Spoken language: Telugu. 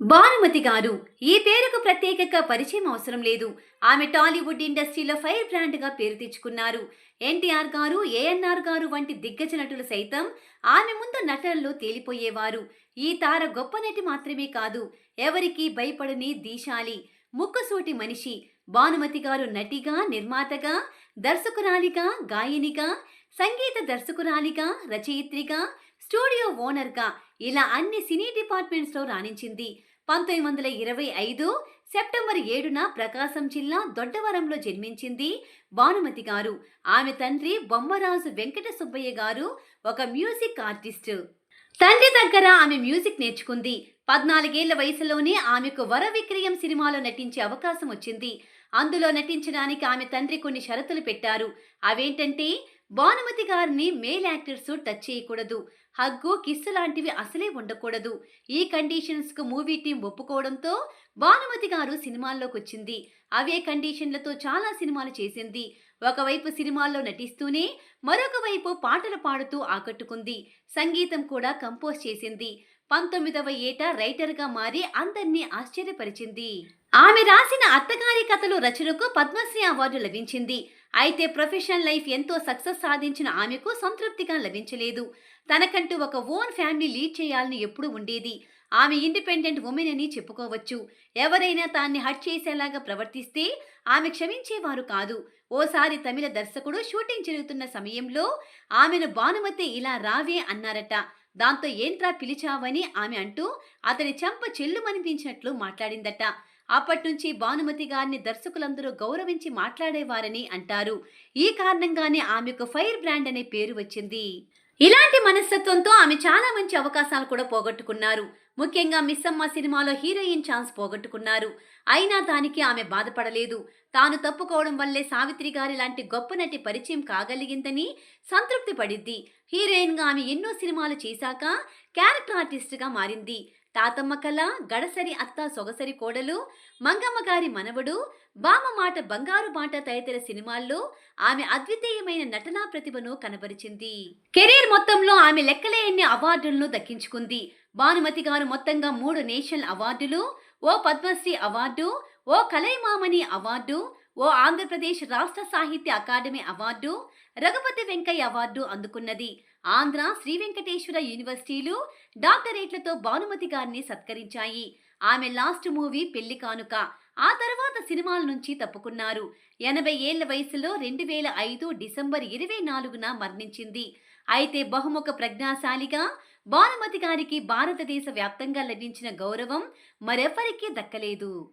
భానుమతి గారు ఈ పేరుకు ప్రత్యేకంగా పరిచయం అవసరం లేదు. ఆమె టాలీవుడ్ ఇండస్ట్రీలో ఫైర్ బ్రాండ్గా పేరు తెచ్చుకున్నారు. ఎన్టీఆర్ గారు ఏఎన్ఆర్ గారు వంటి దిగ్గజ నటులు సైతం ఆమె ముందు నటనలో తేలిపోయేవారు. ఈ తార గొప్ప నటి మాత్రమే కాదు ఎవరికీ భయపడని దీశాలి ముక్కుసూటి మనిషి భానుమతి గారు నటిగా నిర్మాతగా దర్శకురాలిగా గాయనిగా సంగీత దర్శకురాలిగా రచయిత్రిగా స్టూడియో ఓనర్గా ఇలా అన్ని సినీ డిపార్ట్మెంట్స్లో రాణించింది. పంతొమ్మిది వందల ఇరవై ఐదు సెప్టెంబర్ ఏడున ప్రకాశం జిల్లా దొడ్డవరంలో జన్మించింది భానుమతి గారు. ఆమె తండ్రి బొమ్మరాజు వెంకట సుబ్బయ్య గారు ఒక మ్యూజిక్ ఆర్టిస్ట్. తండ్రి దగ్గర ఆమె మ్యూజిక్ నేర్చుకుంది. పద్నాలుగేళ్ళ వయసులోనే ఆమెకు వర విక్రయం సినిమాలో నటించే అవకాశం వచ్చింది. అందులో నటించడానికి ఆమె తండ్రి కొన్ని షరతులు పెట్టారు. అవేంటంటే భానుమతి గారిని మేల్ యాక్టర్స్ టచ్ చేయకూడదు. హగ్గు కిస్సు లాంటివి అసలే ఉండకూడదు. ఈ కండిషన్స్కు మూవీ టీం ఒప్పుకోవడంతో భానుమతి గారు సినిమాల్లోకి వచ్చింది. అవే కండిషన్లతో చాలా సినిమాలు చేసింది. ఒకవైపు సినిమాల్లో నటిస్తూనే మరొక వైపు పాటలు పాడుతూ ఆకట్టుకుంది. సంగీతం కూడా కంపోజ్ చేసింది. పంతొమ్మిదవ ఏట రైటర్గా మారి అందరినీ ఆశ్చర్యపరిచింది. ఆమె రాసిన అత్తగారి కథలు రచనకు పద్మశ్రీ అవార్డు లభించింది. అయితే ప్రొఫెషనల్ లైఫ్ ఎంతో సక్సెస్ సాధించిన ఆమెకు సంతృప్తిగా లభించలేదు. తనకంటూ ఒక ఓన్ ఫ్యామిలీ లీడ్ చేయాలని ఎప్పుడూ ఉండేది. ఆమె ఇండిపెండెంట్ ఉమెన్ అని చెప్పుకోవచ్చు. ఎవరైనా తాన్ని హట్ చేసేలాగా ప్రవర్తిస్తే ఆమె క్షమించేవారు కాదు. ఓసారి తమిళ దర్శకుడు షూటింగ్ జరుగుతున్న సమయంలో ఆమెను భానుమతి ఇలా రావే అన్నారట. దాంతో ఏంట్రా పిలిచావని? ఆమె అంటూ అతని చెంప చెల్లుమనిపించినట్లు మాట్లాడిందట. అప్పట్నుంచి భానుమతి గారిని దర్శకులందరూ గౌరవించి మాట్లాడేవారని అంటారు. ఈ కారణంగానే ఆమెకు ఫైర్ బ్రాండ్ అనే పేరు వచ్చింది. ఇలాంటి మనస్తత్వంతో ఆమె చాలా మంచి అవకాశాలు కూడా పోగొట్టుకున్నారు. ముఖ్యంగా మిస్సమ్మ సినిమాలో హీరోయిన్ ఛాన్స్ పోగొట్టుకున్నారు. అయినా దానికి ఆమె బాధపడలేదు. తాను తప్పుకోవడం వల్లే సావిత్రి గారి లాంటి గొప్ప నటి పరిచయం కాగలిగిందని సంతృప్తి పడిద్ది. హీరోయిన్గా ఆమె ఎన్నో సినిమాలు చేశాక క్యారెక్టర్ ఆర్టిస్ట్గా మారింది. తాతమ్మ కళ గడసరి అత్త సొగసరి కోడలు మంగమ్మ గారి మనవడు బామ మాట బంగారు బాట తదితర సినిమాల్లో ఆమె అద్వితీయమైన నటనా ప్రతిభను కనబరిచింది. కెరీర్ మొత్తంలో ఆమె లెక్కలేని అవార్డులను దక్కించుకుంది. భానుమతి గారు మొత్తంగా మూడు నేషనల్ అవార్డులు ఓ పద్మశ్రీ అవార్డు ఓ కలైమామణి అవార్డు ఓ ఆంధ్రప్రదేశ్ రాష్ట్ర సాహిత్య academy award Raghupathi Venkaiah award అందుకున్నది. Andhra Sri Venkateswara యూనివర్సిటీలు డాక్టరేట్లతో భానుమతి గారిని సత్కరించాయి. ఆమె లాస్ట్ మూవీ పెళ్ళి కానుక. ఆ తర్వాత సినిమాల నుంచి తప్పుకున్నారు. ఎనభై ఏళ్ళ వయసులో రెండు వేల ఐదు డిసెంబర్ ఇరవై నాలుగున మరణించింది. అయితే బహుముఖ ప్రజ్ఞాశాలిగా భానుమతి గారికి భారతదేశ వ్యాప్తంగా లభించిన గౌరవం మరెవ్వరికీ దక్కలేదు.